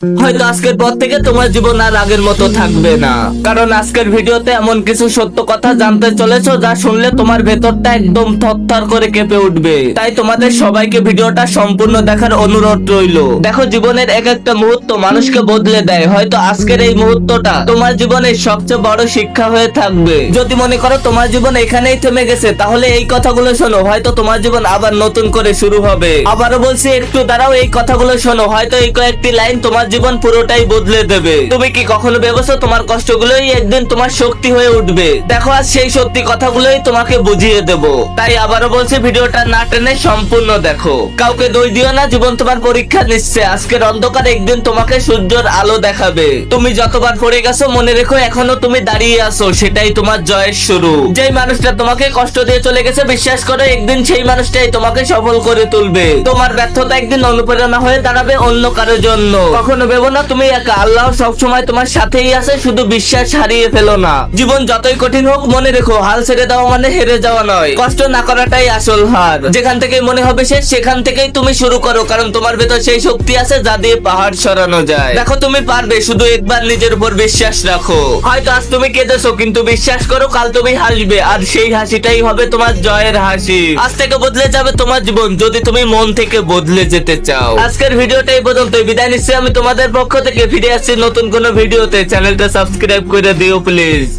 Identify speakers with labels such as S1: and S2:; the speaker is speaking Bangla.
S1: হয়তো আজকের পর থেকে তোমার জীবন আর আগের মতো থাকবে না। কারণ আজকের ভিডিওতে এমন কিছু সত্য কথা জানতে চলেছো যা শুনলে তোমার ভেতরটা একদম থরথর করে কেঁপে উঠবে। তাই তোমাদের সবাইকে ভিডিওটা সম্পূর্ণ দেখার অনুরোধ রইল। দেখো, জীবনের এক একটা মুহূর্ত মানুষকে বদলে দেয়। হয়তো আজকের এই মুহূর্তটা তোমার জীবনের সবচেয়ে বড় শিক্ষা হয়ে থাকবে। যদি মনে করো তোমার জীবন এখানেই থেমে গেছে, তাহলে এই কথাগুলো শোনো। হয়তো তোমার জীবন আবার নতুন করে শুরু হবে। আবারও বলছি, একটু দাঁড়াও, এই কথাগুলো শোনো। হয়তো এই কয়েকটি লাইন তোমার জীবন পুরোটাই বদলে দেবে। তুমি কি কখনো ভেবেছো তোমার কষ্টগুলোই একদিন তোমার শক্তি হয়ে উঠবে? দেখো, আজ সেই সত্যি কথাগুলোই তোমাকে বুঝিয়ে দেব। তাই আবারও বলছি, ভিডিওটা না টেনে সম্পূর্ণ দেখো। কাউকে দই দিও না, জীবন তোমার পরীক্ষা নিচ্ছে। আজকের অন্ধকার একদিন তোমাকে সূর্যের আলো দেখাবে। তুমি যতবার পড়ে গেছো, মনে রেখো, এখনও তুমি দাঁড়িয়ে আছো। সেটাই তোমার জয়ের শুরু। যেই মানুষটা তোমাকে কষ্ট দিয়ে চলে গেছে, বিশ্বাস করো, একদিন সেই মানুষটাই তোমাকে সফল করে তুলবে। তোমার ব্যর্থতা একদিন অনুপ্রেরণা হয়ে দাঁড়াবে অন্য কারোর জন্য। কখনো ভেবো না, তুমি একা। আল্লাহ সবসময় তোমার সাথেই আছে, শুধু বিশ্বাস হারিয়ে ফেলো না। জীবন যতই কঠিন হোক, মনে রেখো, হাল ছেড়ে দেওয়া মানে হেরে যাওয়া নয়। কষ্ট না করাটাই আসল হার। যেখান থেকে মনে হবে সেখান থেকেই তুমি শুরু করো, কারণ তোমার ভেতর সেই শক্তি আছে যা দিয়ে পাহাড় সরানো যায়। দেখো, তুমি পারবে, শুধু একবার নিজের উপর বিশ্বাস রাখো। হয়তো আজ তুমি কেঁদেছো, কিন্তু বিশ্বাস করো, কাল তুমি হাসবে, আর সেই হাসিটাই হবে তোমার জয়ের হাসি। আজ থেকে বদলে যাবে তোমার জীবন, যদি তুমি মন থেকে বদলে যেতে চাও। আজকের ভিডিওটা এই পর্যন্ত বিদায় নিচ্ছি আমি তোমাদের পক্ষ থেকে ফিরে আসছি নতুন কোনো ভিডিওতে। চ্যানেলটা সাবস্ক্রাইব করে দিও প্লিজ